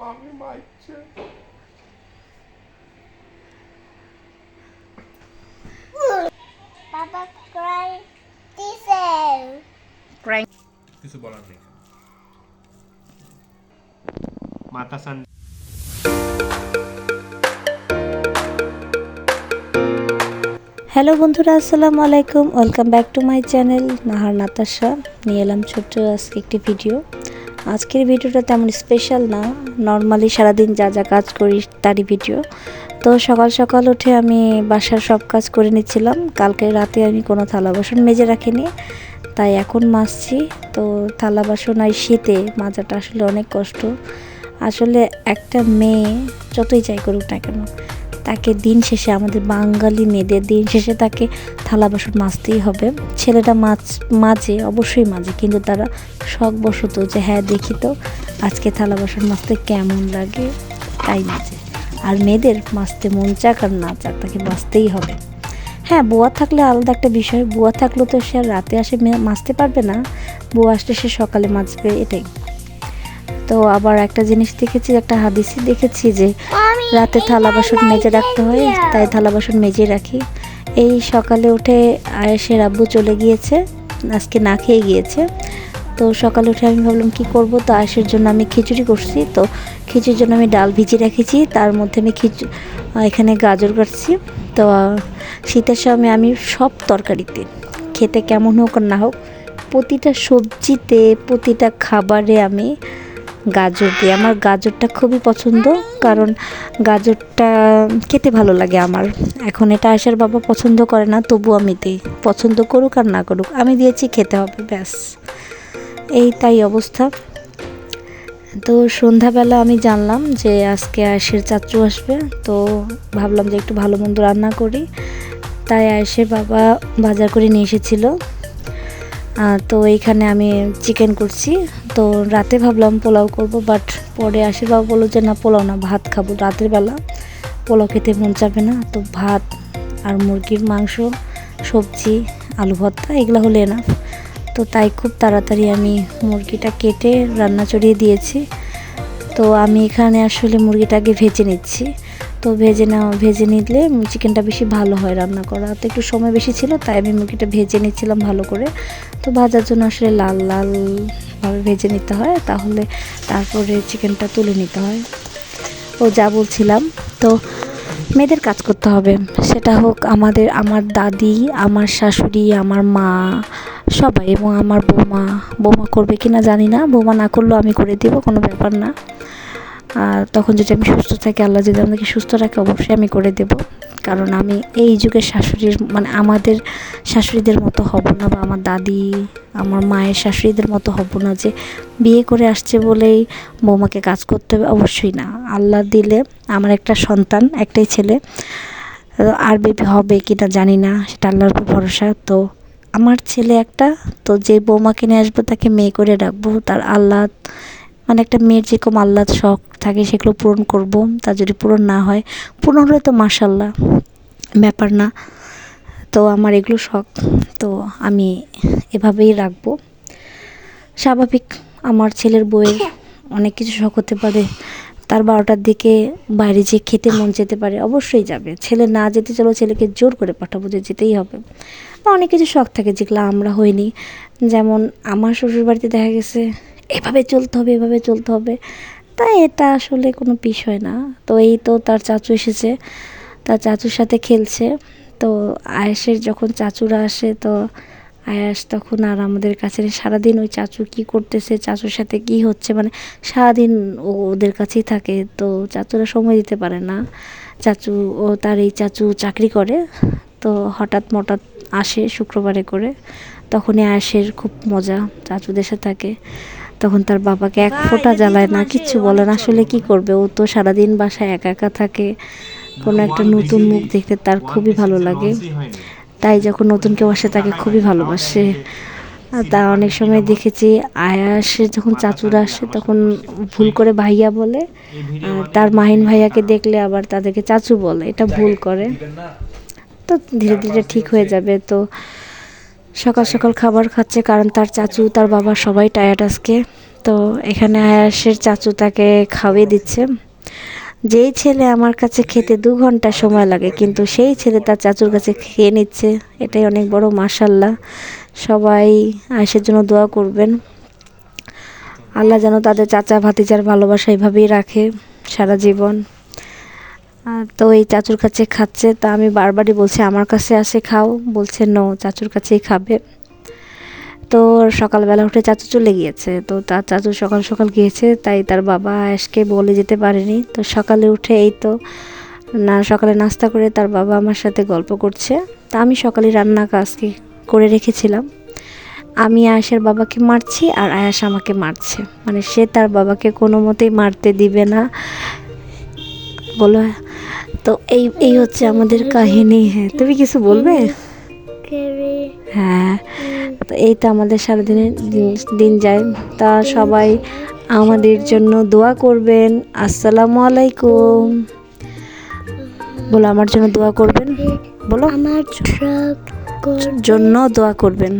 মামি মাইছে। Papa cry diesel. Crying কিছু বলার নেই। মাতা সান হ্যালো বন্ধুরা আসসালামু আলাইকুম। Welcome back to my channel Nahar Natasha. নিয়ে এলাম ছোট্ট আজকে একটি ভিডিও আজকের ভিডিওটা তেমন স্পেশাল না। নর্মালি সারাদিন যা যা কাজ করি তারই ভিডিও তো সকাল সকাল উঠে আমি বাসার সব কাজ করে নিচ্ছিলাম। কালকে রাতে আমি কোনো থালা বাসন মেজে রাখিনি, তাই এখন মাজছি। তো থালা বাসন আর শীতে মাজাটা আসলে অনেক কষ্ট। আসলে একটা মেয়ে যতই যাই করুক না কেন তাকে দিন শেষে আমাদের বাঙালি মেয়েদের দিন শেষে তাকে থালা বাসন মাজতেই হবে। ছেলেটা মাছ, মাঝে, অবশ্যই মাঝে, কিন্তু তারা শখবশত যে হ্যাঁ দেখি তো আজকে থালা বাসন মাজতে কেমন লাগে, তাই মাঝে আর মেয়েদের মাজতে মন চাক আর না চাক, তাকে মাজতেই হবে। হ্যাঁ বুয়া থাকলে আলাদা একটা বিষয়। বুয়া থাকলে তো সে আর রাতে আসে মাজতে পারবে না। বুয়া আসলে সে সকালে মাজবে, এটাই। তো আবার একটা জিনিস দেখেছি একটা হাদিসি দেখেছি যে রাতে থালা বাসন মেজে রাখতে হয় তাই থালা বাসন মেজে রাখি। এই সকালে উঠে আয়েসের আব্বু চলে গিয়েছে আজকে না খেয়ে গিয়েছে। তো সকালে উঠে আমি ভাবলাম কি করব? তো আয়েসের জন্য আমি খিচুড়ি করছি। তো খিচুড়ির জন্য আমি ডাল ভিজিয়ে রেখেছি তার মধ্যে আমি খিচু এখানে গাজর কাটছি। তো শীতের সময় আমি সব তরকারিতে খেতে কেমন হোক আর না হোক প্রতিটা সবজিতে প্রতিটা খাবারে আমি গাজর দিয়ে। আমার গাজরটা খুবই পছন্দ, কারণ গাজরটা খেতে ভালো লাগে আমার। এখন এটা আয়সার বাবা পছন্দ করে না, তবু আমি দিই। পছন্দ করুক আর না করুক, আমি দিয়েছি, খেতে হবে, ব্যাস। এই তাই অবস্থা। তো সন্ধ্যাবেলা আমি জানলাম যে আজকে আয়েসের চাচু আসবে, তো ভাবলাম যে একটু ভালো মন্দ রান্না করি। তাই আয়েসের বাবা বাজার করে নিয়ে এসেছিল। তো এইখানে আমি চিকেন করছি। তো রাতে ভাবলাম পোলাও করব বাট পরে আশীর্বাদ বলল যে, না, পোলাও না, ভাত খাব। রাতের বেলা পোলাও খেতে মন চাবে না, তো ভাত আর মুরগির মাংস, সবজি, আলু ভর্তা, এগুলো হলে না তো তাই খুব তাড়াতাড়ি আমি মুরগিটা কেটে রান্না চড়িয়ে দিয়েছি। তো আমি এখানে আসলে মুরগিটাকে ভেজে নিচ্ছি। তো ভেজে না ভেজে নিলে চিকেনটা বেশি ভালো হয় রান্না করা। তো একটু সময় বেশি ছিল, তাই আমি মুরগিটা ভেজে নিচ্ছিলাম ভালো করে। তো ভাজার জন্য আসলে লাল লালভাবে ভেজে নিতে হয়, তাহলে তারপরে চিকেনটা তুলে নিতে হয়। ও যা বলছিলাম, তো মেয়েদের কাজ করতে হবে। সেটা হোক আমাদের, আমার দাদি, আমার শাশুড়ি, আমার মা, সবাই এবং আমার বৌমা। বৌমা করবে কি না জানি না, বৌমা না করলেও আমি করে দিব, কোনো ব্যাপার না। আর তখন যদি আমি সুস্থ থাকি, আল্লাহ যদি আমাকে সুস্থ রাখে, অবশ্যই আমি করে দেব। কারণ আমি এই যুগের শাশুড়ির মানে আমাদের শাশুড়িদের মতো হব না বা আমার দাদি, আমার মায়ের শাশুড়িদের মতো হব না যে বিয়ে করে আসছে বলেই বৌমাকে কাজ করতে হবে, অবশ্যই না। আল্লাহ দিলে আমার একটা সন্তান, একটাই ছেলে, আর বেবি হবে কি না জানি না, সেটা আল্লাহর উপর ভরসা। তো আমার ছেলে একটা, তো যে বৌমাকে নিয়ে আসব তাকে মেয়ে করে রাখব। তার আল্লাহ মানে একটা মেয়ের যেরকম আল্লাহ শখ থাকে সেগুলো পূরণ করব। তা যদি পূরণ না হয়, পূরণ হলে তো মাশাল্লাহ, ব্যাপার না। তো আমার এগুলো শখ। তো আমি এভাবেই রাখব। স্বাভাবিক আমার ছেলের বইয়ের অনেক কিছু শখ হতে পারে। তার বারোটার দিকে বাইরে যেয়ে খেতে মন যেতে পারে, অবশ্যই যাবে। ছেলে না যেতে চলো ছেলেকে জোর করে পাঠাবো যে যেতেই হবে। বা অনেক কিছু শখ থাকে যেগুলো আমরা হইনি। যেমন আমার শ্বশুরবাড়িতে দেখা গেছে, এভাবে চলতে হবে, এভাবে চলতে হবে। তাই এটা আসলে কোনো বিষয় না। তো এই তো তার চাচু এসেছে, তার চাচুর সাথে খেলছে। তো আয়েসের যখন চাচুরা আসে, তো আয়াস তখন আর আমাদের কাছে সারাদিন ওই চাচু কি করতেছে, চাচুর সাথে কি হচ্ছে মানে সারাদিন ও ওদের কাছেই থাকে। তো চাচুরা সময় দিতে পারে না। চাচু ও তার এই চাচু চাকরি করে, তো হঠাৎ মঠাৎ আসে শুক্রবারে করে। তখনই আয়াসের খুব মজা, চাচুদের সাথে থাকে। তখন তার বাবাকে এক ফোঁটা জ্বালায় না কিচ্ছু বলে না আসলে কি করবে? ও তো সারাদিন বাসায় একা একা থাকে। কোনো একটা নতুন মুখ দেখতে তার খুবই ভালো লাগে। তাই যখন নতুন কেউ আসে তাকে খুবই ভালোবাসে। আর তা অনেক সময় দেখেছি আয়াসের যখন চাচুরা আসে তখন ভুল করে ভাইয়া বলে আর তার মাহিন ভাইয়াকে দেখলে আবার তাদেরকে চাচু বলে এটা ভুল করে। তো ধীরে ধীরে ঠিক হয়ে যাবে তো সকাল সকাল খাবার খাচ্ছে কারণ তার চাচু তার বাবা সবাই টায়ার্ড আজকে। তো এখানে আয়াসের চাচু তাকে খাওয়িয়ে দিচ্ছে। যেই ছেলে আমার কাছে খেতে দু ঘণ্টা সময় লাগে কিন্তু সেই ছেলে তার চাচুর কাছে খেয়ে নিচ্ছে। এটাই অনেক বড় মাসাল্লাহ সবাই আয়েসের জন্য দোয়া করবেন। আল্লাহ যেন তাদের চাচা ভাতিজার ভালোবাসা এইভাবেই রাখে সারা জীবন। তো এই চাচুর কাছে খাচ্ছে, তা আমি বারবারই বলছি, আমার কাছে আসে, খাও। বলছে, নো, চাচুর কাছেই খাবে। তো সকালবেলা উঠে চাচু চলে গিয়েছে। তো তার চাচু সকাল সকাল গিয়েছে, তাই তার বাবা আয়েশকে বলে যেতে পারেনি। তো সকালে উঠে এই তো, না, সকালে নাস্তা করে তার বাবা আমার সাথে গল্প করছে। তা আমি সকালে রান্না কাজকে করে রেখেছিলাম। আমি আয়েশের বাবাকে মারছি আর আয়াস আমাকে মারছে। মানে সে তার বাবাকে কোনো মতেই মারতে দিবে না। বলো তো এই এই হচ্ছে আমাদের কাহিনী। হ্যাঁ তুমি কিছু বলবে? হ্যাঁ তো এই তো আমাদের সারাদিনের দিন দিন যায়। তা সবাই আমাদের জন্য দোয়া করবেন। আসসালামু আলাইকুম। বলো আমার জন্য দোয়া করবেন? বলো। আমার জন্য দোয়া করবেন।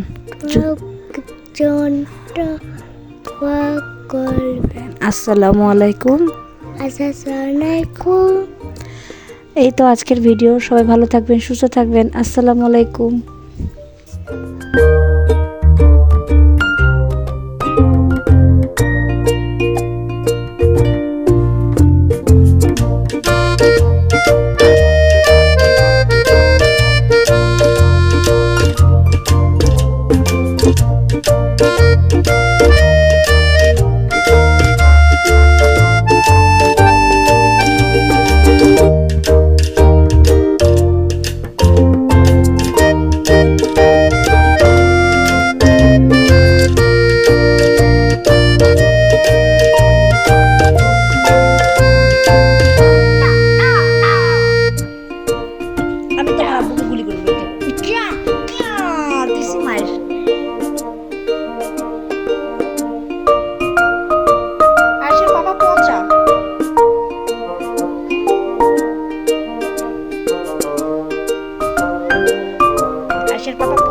আসসালামু আলাইকুম। আসসালামু এই তো আজকের ভিডিও সবাই ভালো থাকবেন সুস্থ থাকবেন। আসসালামু আলাইকুম। তো আব্বুকে গুলি করে দিছি মায়ের আশে বাবা